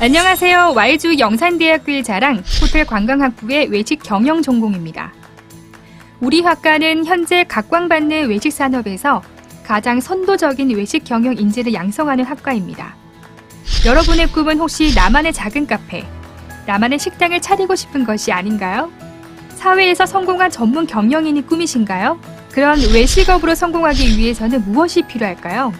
안녕하세요. Y주 영산대학교의 자랑 호텔 관광학부의 외식 경영 전공입니다. 우리 학과는 현재 각광받는 외식 산업에서 가장 선도적인 외식 경영 인재를 양성하는 학과입니다. 여러분의 꿈은 혹시 나만의 작은 카페, 나만의 식당을 차리고 싶은 것이 아닌가요? 사회에서 성공한 전문 경영인이 꿈이신가요? 그런 외식업으로 성공하기 위해서는 무엇이 필요할까요?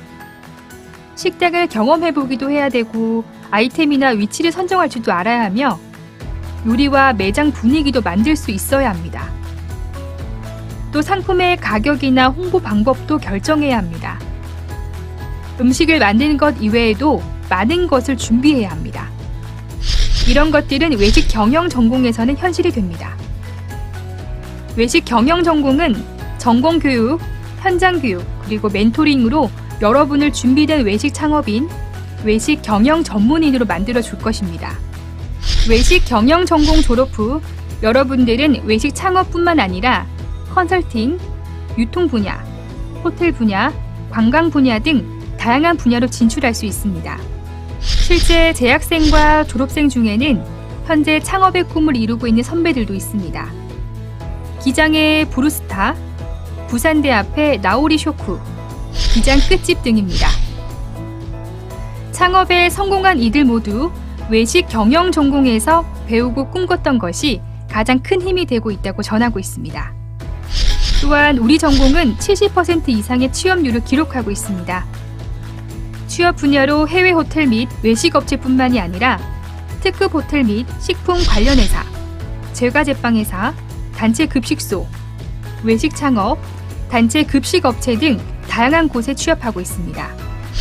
식당을 경험해보기도 해야 되고 아이템이나 위치를 선정할 줄도 알아야 하며 요리와 매장 분위기도 만들 수 있어야 합니다. 또 상품의 가격이나 홍보 방법도 결정해야 합니다. 음식을 만드는 것 이외에도 많은 것을 준비해야 합니다. 이런 것들은 외식 경영 전공에서는 현실이 됩니다. 외식 경영 전공은 전공 교육, 현장 교육, 그리고 멘토링으로 여러분을 준비된 외식 창업인, 외식 경영 전문인으로 만들어 줄 것입니다. 외식 경영 전공 졸업 후 여러분들은 외식 창업뿐만 아니라 컨설팅, 유통 분야, 호텔 분야, 관광 분야 등 다양한 분야로 진출할 수 있습니다. 실제 재학생과 졸업생 중에는 현재 창업의 꿈을 이루고 있는 선배들도 있습니다. 기장의 브루스타, 부산대 앞의 나오리 쇼쿠, 기장 끝집 등입니다. 창업에 성공한 이들 모두 외식 경영 전공에서 배우고 꿈꿨던 것이 가장 큰 힘이 되고 있다고 전하고 있습니다. 또한 우리 전공은 70% 이상의 취업률을 기록하고 있습니다. 취업 분야로 해외 호텔 및 외식 업체뿐만이 아니라 특급 호텔 및 식품 관련 회사, 제과 제빵 회사, 단체 급식소, 외식 창업, 단체 급식 업체 등 다양한 곳에 취업하고 있습니다.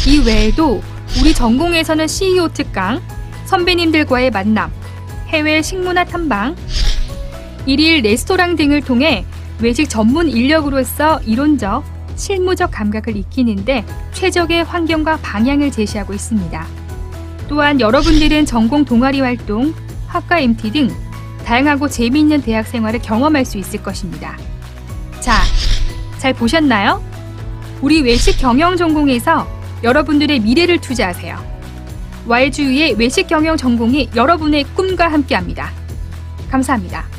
이 외에도 우리 전공에서는 CEO 특강, 선배님들과의 만남, 해외 식문화 탐방, 일일 레스토랑 등을 통해 외식 전문 인력으로서 이론적, 실무적 감각을 익히는데 최적의 환경과 방향을 제시하고 있습니다. 또한 여러분들은 전공 동아리 활동, 학과 MT 등 다양하고 재미있는 대학 생활을 경험할 수 있을 것입니다. 자, 잘 보셨나요? 우리 외식 경영 전공에서 여러분들의 미래를 투자하세요. YGU의 외식 경영 전공이 여러분의 꿈과 함께합니다. 감사합니다.